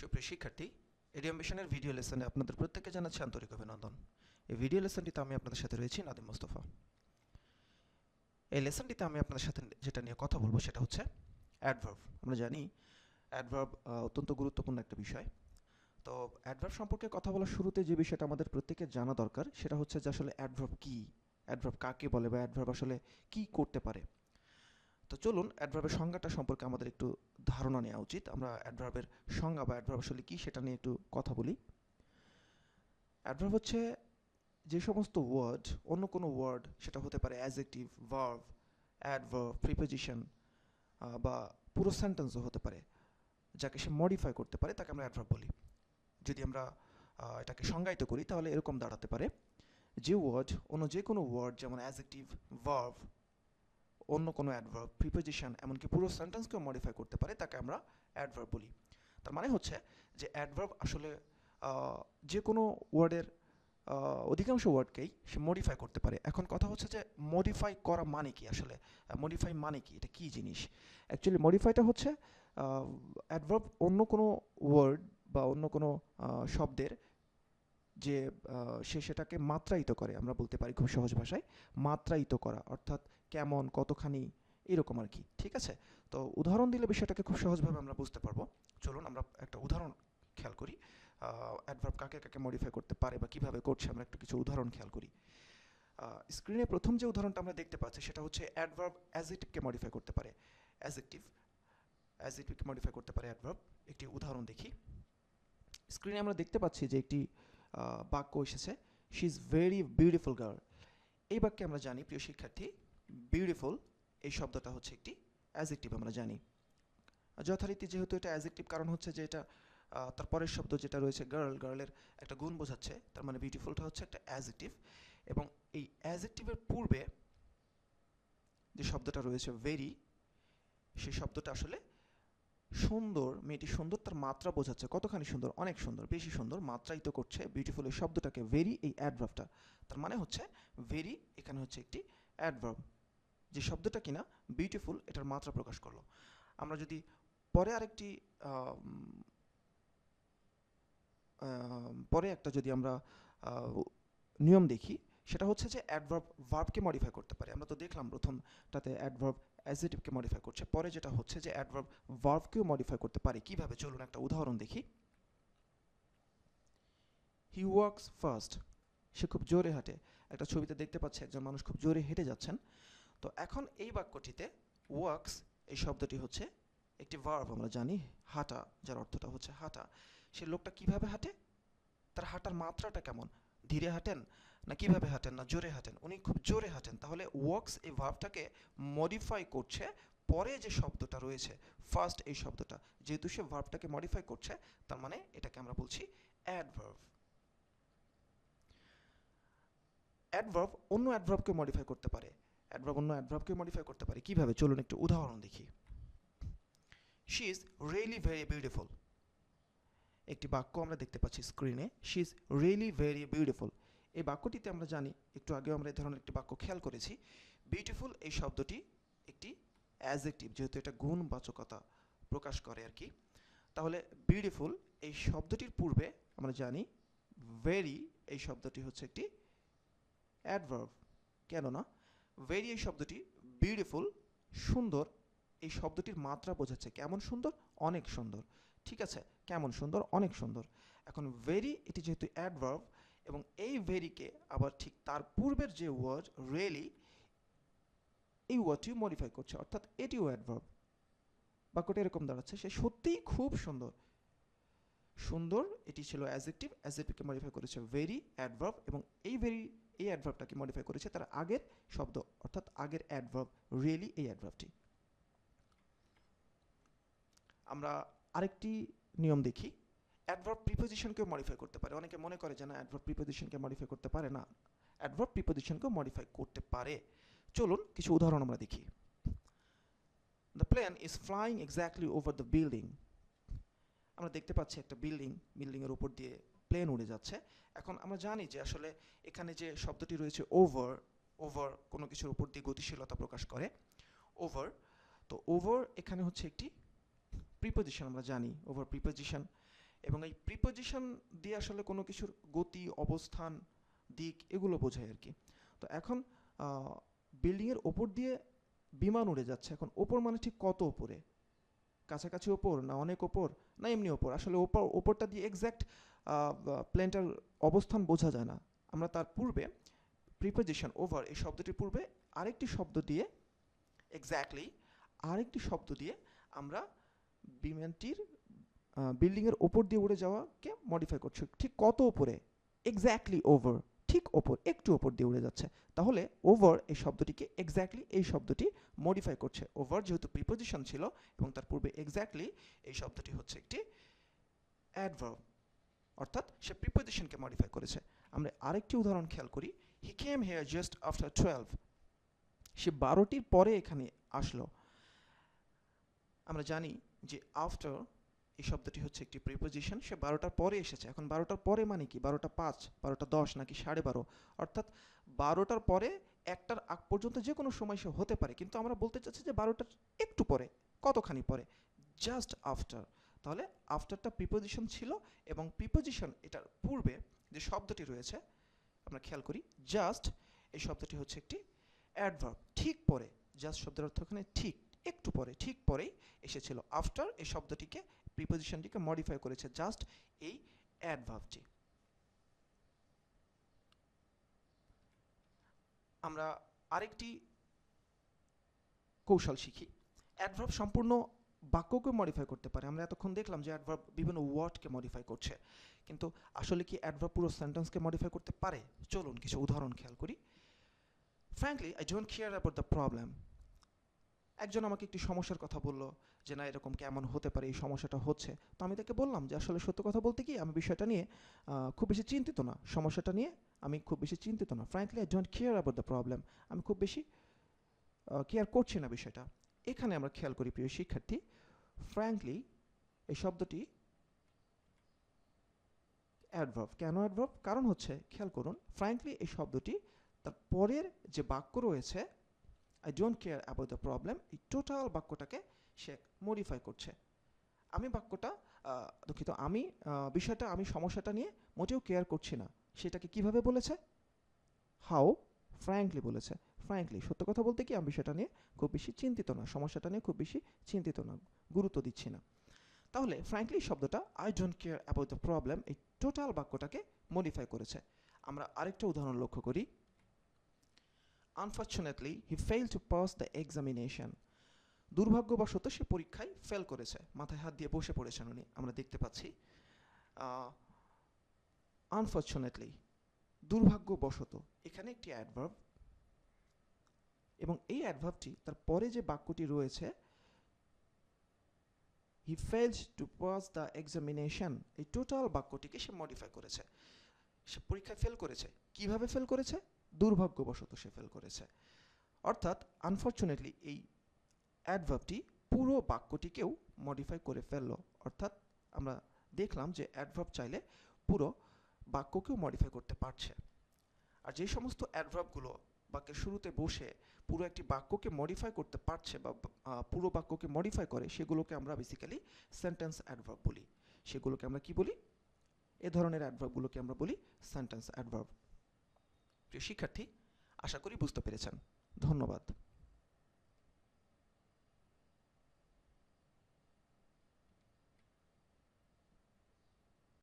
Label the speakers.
Speaker 1: সুপ্রিয় শিক্ষার্থী এডিএম মিশনের ভিডিও লেসনে আপনাদের প্রত্যেককে জানাচ্ছি আন্তরিক অভিনন্দন। এই ভিডিও লেসনটিতে আমি আপনাদের সাথে রয়েছি নাদিম মোস্তফা। এই লেসনটিতে আমি আপনাদের সাথে যেটা নিয়ে কথা বলব সেটা হচ্ছে অ্যাডভার্ব। আমরা জানি অ্যাডভার্ব অত্যন্ত গুরুত্বপূর্ণ একটা বিষয়। তো অ্যাডভার্ব সম্পর্কে কথা বলার শুরুতে যে বিষয়টা আমাদের প্রত্যেকের জানা দরকার, সেটা হচ্ছে যে আসলে অ্যাডভার্ব কী? অ্যাডভার্ব কাকে বলে বা অ্যাডভার্ব আসলে কী করতে পারে? তো চলুন অ্যাডভার্বের সংজ্ঞাটা সম্পর্কে আমাদের একটু ধারণা নেওয়া উচিত। আমরা অ্যাডভার্বের সংজ্ঞা বা অ্যাডভার্ব আসলে কী সেটা নিয়ে একটু কথা বলি। অ্যাডভার্ব হচ্ছে যে সমস্ত ওয়ার্ড অন্য কোনো ওয়ার্ড সেটা হতে পারে অ্যাজেক্টিভ ভার্ভ অ্যাডভার্ব প্রিপোজিশন বা পুরো সেন্টেন্সও হতে পারে, যাকে সে মডিফাই করতে পারে, তাকে আমরা অ্যাডভার্ব বলি। যদি আমরা এটাকে সংজ্ঞায়িত করি, তাহলে এরকম দাঁড়াতে পারে যে ওয়ার্ড অন্য যে কোনো ওয়ার্ড যেমন অ্যাজেক্টিভ ভার্ভ অন্য কোনো অ্যাডভার্ব প্রিপোজিশন এমনকি পুরো সেন্টেন্সকেও মডিফাই করতে পারে, তাকে আমরা অ্যাডভার্ব বলি। তার মানে হচ্ছে যে অ্যাডভার্ব আসলে যে কোনো ওয়ার্ডের অধিকাংশ ওয়ার্ডকেই সে মডিফাই করতে পারে। এখন কথা হচ্ছে যে মডিফাই করা মানে কি আসলে? মডিফাই মানে কি? এটা কি জিনিস? অ্যাকচুয়ালি মডিফাইটা হচ্ছে অ্যাডভার্ব অন্য কোনো ওয়ার্ড বা অন্য কোনো শব্দের যে সে সেটাকে মাত্রায়িত করে, আমরা বলতে পারি খুব সহজ ভাষায়, মাত্রায়িত করা, অর্থাৎ কেমন, কতখানি, এরকম আর কি, ঠিক আছে? তো উদাহরণ দিলে বিষয়টাকে খুব সহজভাবে আমরা বুঝতে পারব। চলুন আমরা একটা উদাহরণ খেয়াল করি। অ্যাডভার্ব কাকে কাকে মডিফাই করতে পারে বা কীভাবে করছে, আমরা একটু কিছু উদাহরণ খেয়াল করি। স্ক্রিনে প্রথম যে উদাহরণটা আমরা দেখতে পাচ্ছি, সেটা হচ্ছে অ্যাডভার্ব অ্যাজেটিভকে মডিফাই করতে পারে। অ্যাজেক্টিভ অ্যাজেটিভকে মডিফাই করতে পারে অ্যাডভার্ব একটি উদাহরণ দেখি। স্ক্রিনে আমরা দেখতে পাচ্ছি যে একটি বাক্য এসেছে। She is very beautiful girl এই বাক্যে আমরা জানি, প্রিয় শিক্ষার্থী বিউটিফুল এই শব্দটা হচ্ছে একটি অ্যাজেক্টিভ আমরা জানি। যথারীতি যেহেতু এটা অ্যাজেক্টিভ কারণ হচ্ছে যে এটা তার পরের শব্দ যেটা রয়েছে গার্ল গার্লের একটা গুণ বোঝাচ্ছে, তার মানে বিউটিফুলটা হচ্ছে একটা অ্যাজেক্টিভ এবং এই অ্যাজেক্টিভের পূর্বে যে শব্দটা রয়েছে ভেরি সেই শব্দটা আসলে সুন্দর, মেয়েটি সুন্দর, তার মাত্রা বোঝাচ্ছে কতখানি সুন্দর? অনেক সুন্দর, বেশি সুন্দর, মাত্রায়িত করছে বিউটিফুল এই শব্দটাকে ভেরি এই অ্যাডভার্বটা তার মানে হচ্ছে ভেরি এখানে হচ্ছে একটি অ্যাডভার্ব যে শব্দটা কিনা বিউটিফুল এটার মাত্রা প্রকাশ করল। আমরা যদি পরে আরেকটি পরে একটা যদি আমরা নিয়ম দেখি, সেটা হচ্ছে যে অ্যাডভার্ব ভার্বকে মডিফাই করতে পারে। আমরা তো দেখলাম প্রথমটাতে অ্যাডভার্ব অ্যাজেটিভকে মডিফাই করছে। পরে যেটা হচ্ছে যে অ্যাডভার্ব ভার্বকেও মডিফাই করতে পারে। কীভাবে? চলুন একটা উদাহরণ দেখি। হি ওয়ার্কস ফার্স্ট সে খুব জোরে হাঁটে। একটা ছবিতে দেখতে পাচ্ছে, একজন মানুষ খুব জোরে হেঁটে যাচ্ছেন। তো এখন এই বাক্যটিতে ওয়ার্কস এই শব্দটি হচ্ছে একটি ভার্ব আমরা জানি হাঁটা, যার অর্থটা হচ্ছে হাঁটা। সে লোকটা কীভাবে হাঁটে? তার হাঁটার মাত্রাটা কেমন? ধীরে হাঁটেন? না কীভাবে হাঁটেন না জোরে হাঁটেন? উনি খুব জোরে হাঁটেন। তাহলে ওয়ার্কস এই ভার্বটাকে মডিফাই করছে, পরে যে শব্দটা রয়েছে ফার্স্ট এই শব্দটা, যেহেতু সে ভার্বটাকে মডিফাই করছে, তার মানে এটাকে আমরা বলছি অ্যাডভার্ব অ্যাডভার্ব অন্য অ্যাডভার্বকে মডিফাই করতে পারে। অ্যাডভার্ব অন্য অ্যাডভার্বকে মডিফাই করতে পারে। কীভাবে? চলুন একটু উদাহরণ দেখি। She is really very beautiful একটি বাক্য আমরা দেখতে পাচ্ছি স্ক্রিনে she is really very beautiful এই বাক্যটিতে আমরা জানি, একটু আগেও আমরা এই ধরনের একটি বাক্য খেয়াল করেছি বিউটিফুল এই শব্দটি একটি অ্যাজেক্টিভ যেহেতু এটা গুণবাচকতা প্রকাশ করে আর কি। তাহলে বিউটিফুল এই শব্দটির পূর্বে আমরা জানি ভেরি এই শব্দটি হচ্ছে একটি অ্যাডভার্ব কেননা ভেরি এই শব্দটি বিউটিফুল সুন্দর, এই শব্দটির মাত্রা বোঝাচ্ছে কেমন সুন্দর? অনেক সুন্দর। ঠিক আছে? কেমন সুন্দর? অনেক সুন্দর। এখন ভেরি এটি যেহেতু অ্যাডভার্ব এবং এই ভেরিকে আবার ঠিক তার পূর্বের যে ওয়ার্ড রিয়েলি এই ওয়ার্ডটিও মডিফাই করছে। অর্থাৎ এটিও অ্যাডভার্ব বাক্যটা এরকম দাঁড়াচ্ছে, সে সত্যিই খুব সুন্দর। সুন্দর, এটি ছিল অ্যাজেক্টিভ অ্যাজেক্টিভকে মডিফাই করেছে ভেরি অ্যাডভার্ব এবং এই ভেরি এই অ্যাডভার্বটাকে মডিফাই করেছে তার আগের শব্দ, অর্থাৎ আগের অ্যাডভার্ব রিয়েলি এই অ্যাডভার্বটি আমরা আরেকটি নিয়ম দেখি। অ্যাডভার্ব প্রিপোজিশনকেও মডিফাই করতে পারে। অনেকে মনে করে যে না অ্যাডভার্ব প্রিপোজিশনকে মডিফাই করতে পারে না। অ্যাডভার্ব প্রিপোজিশনকেও মডিফাই করতে পারে। চলুন কিছু উদাহরণ আমরা দেখি। The plane is flying exactly over the building আমরা দেখতে পাচ্ছি একটা বিল্ডিং বিল্ডিংয়ের উপর দিয়ে প্লেন উড়ে যাচ্ছে। এখন আমরা জানি যে আসলে এখানে যে শব্দটি রয়েছে ওভার ওভার কোনো কিছুর উপর দিয়ে গতিশীলতা প্রকাশ করে। ওভার তো ওভার এখানে হচ্ছে একটি প্রিপোজিশন আমরা জানি। ওভার প্রিপোজিশন এবং এই প্রিপোজিশন দিয়ে আসলে কোনো কিছুর গতি, অবস্থান, দিক এগুলো বোঝায় আর কি। তো এখন বিল্ডিংয়ের ওপর দিয়ে বিমান উড়ে যাচ্ছে। এখন ওপর মানে ঠিক কত ওপরে? কাছাকাছি ওপর না অনেক ওপর? না এমনি ওপর? আসলে ওপর, ওপরটা দিয়ে এক্স্যাক্ট প্লেনটার অবস্থান বোঝা যায় না। আমরা তার পূর্বে প্রিপোজিশন ওভার এই শব্দটির পূর্বে আরেকটি শব্দ দিয়ে এক্স্যাক্টলি আরেকটি শব্দ দিয়ে আমরা বিমানটির বিল্ডিংয়ের ওপর দিয়ে উড়ে যাওয়াকে মডিফাই করছি। ঠিক কত ওপরে? এক্স্যাক্টলি ওভার ঠিক ওপর, একটু ওপর দিয়ে উড়ে যাচ্ছে। তাহলে ওভার এই শব্দটিকে এক্স্যাক্টলি এই শব্দটি মডিফাই করছে। ওভার যেহেতু প্রিপোজিশন ছিল এবং তার পূর্বে এক্স্যাক্টলি এই শব্দটি হচ্ছে একটি অ্যাডভার্ব অর্থাৎ সে প্রিপোজিশনকে মডিফাই করেছে। আমরা আরেকটি উদাহরণ খেয়াল করি। He came here just after twelve সে বারোটির পরে এখানে আসলো। আমরা জানি যে আফটার এই শব্দটি হচ্ছে একটি প্রিপোজিশন সে বারোটার পরে এসেছে। এখন বারোটার পরে মানে কি? বারোটা পাঁচ, বারোটা দশ নাকি সাড়ে বারো? অর্থাৎ বারোটার পরে একটার আগ পর্যন্ত যে কোনো সময় সে হতে পারে। কিন্তু আমরা বলতে চাচ্ছি যে বারোটার একটু পরে, কতখানি পরে? জাস্ট আফটার তাহলে আফটারটা প্রিপোজিশন ছিল এবং প্রিপোজিশন এটার পূর্বে যে শব্দটি রয়েছে, আমরা খেয়াল করি জাস্ট এই শব্দটি হচ্ছে একটি অ্যাডভার্ব ঠিক পরে। জাস্ট শব্দের অর্থ এখানে ঠিক, একটু পরে, ঠিক পরেই এসেছিল। আফটার এই শব্দটিকে প্রিপোজিশনটিকে মডিফাই করেছে জাস্ট এই অ্যাডভার্বটি আমরা আরেকটি কৌশল শিখি। অ্যাডভার্ব সম্পূর্ণ বাক্যকে মডিফাই করতে পারে। আমরা এতক্ষণ দেখলাম যে অ্যাডভার্ব বিভিন্ন ওয়ার্ডকে মডিফাই করছে। কিন্তু আসলে কি অ্যাডভার্ব পুরো সেন্টেন্সকে মডিফাই করতে পারে? চলুন কিছু উদাহরণ খেয়াল করি। Frankly I don't care about the problem একজন আমাকে একটি সমস্যার কথা বলল। যে না, এরকম কেমন হতে পারে, এই সমস্যাটা হচ্ছে। তো আমি তাকে বললাম যে, আসলে সত্য কথা বলতে কি আমি বিষয়টা নিয়ে খুব বেশি চিন্তিত না। সমস্যাটা নিয়ে আমি খুব বেশি চিন্তিত না। Frankly I don't care about the problem আমি খুব বেশি কেয়ার করছি না বিষয়টা। এখানে আমরা খেয়াল করি, প্রিয় শিক্ষার্থী ফ্র্যাঙ্কলি এই শব্দটি অ্যাডভার্ব কেন অ্যাডভার্ব কারণ হচ্ছে, খেয়াল করুন ফ্র্যাঙ্কলি এই শব্দটি তার পরের যে বাক্য রয়েছে I don't care about the problem এই টোটাল বাক্যটাকে সে মডিফাই করছে। আমি বাক্যটা দুঃখিত, আমি বিষয়টা, আমি সমস্যাটা নিয়ে মোটেও কেয়ার করছি না। সেটাকে কীভাবে বলেছে? হাউ ফ্র্যাঙ্কলি বলেছে। ফ্র্যাঙ্কলি সত্য কথা বলতে কি, আমি বিষয়টা নিয়ে খুব বেশি চিন্তিত না, সমস্যাটা নিয়ে খুব বেশি চিন্তিত না, গুরুত্ব দিচ্ছি না। তাহলে ফ্র্যাঙ্কলি শব্দটা I don't care about the problem এই টোটাল বাক্যটাকে মডিফাই করেছে। আমরা আরেকটা উদাহরণ লক্ষ্য করি। Unfortunately he fail to pass the examination দুর্ভাগ্যবশত সে পরীক্ষায় ফেল করেছে। মাথায় হাত দিয়ে বসে পড়েছেন উনি, আমরা দেখতে পাচ্ছি। আনফর্চুনেটলি দুর্ভাগ্যবশত এখানে একটি অ্যাডভার্ব এবং এই অ্যাডভার্বটি তার পরে যে বাক্যটি রয়েছে he failed to pass the examination এই টোটাল বাক্যটিকে সে মডিফাই করেছে। সে পরীক্ষায় ফেল করেছে। কীভাবে ফেল করেছে? দুর্ভাগ্যবশত সে ফেল করেছে। অর্থাৎ আনফর্চুনেটলি এই অ্যাডভার্বটি পুরো বাক্যটিকেও মডিফাই করে ফেলল। অর্থাৎ আমরা দেখলাম যে অ্যাডভার্ব চাইলে পুরো বাক্যকেও মডিফাই করতে পারছে। আর যে সমস্ত অ্যাডভার্বগুলো বাক্যের শুরুতে বসে পুরো একটি বাক্যকে মডিফাই করতে পারছে বা পুরো বাক্যকে মডিফাই করে, সেগুলোকে আমরা বেসিক্যালি সেন্টেন্স অ্যাডভার্ব বলি। সেগুলোকে আমরা কি বলি? এ ধরনের অ্যাডভার্বগুলোকে আমরা বলি সেন্টেন্স অ্যাডভার্ব প্রিয় শিক্ষার্থী, আশা করি বুঝতে পেরেছেন। ধন্যবাদ।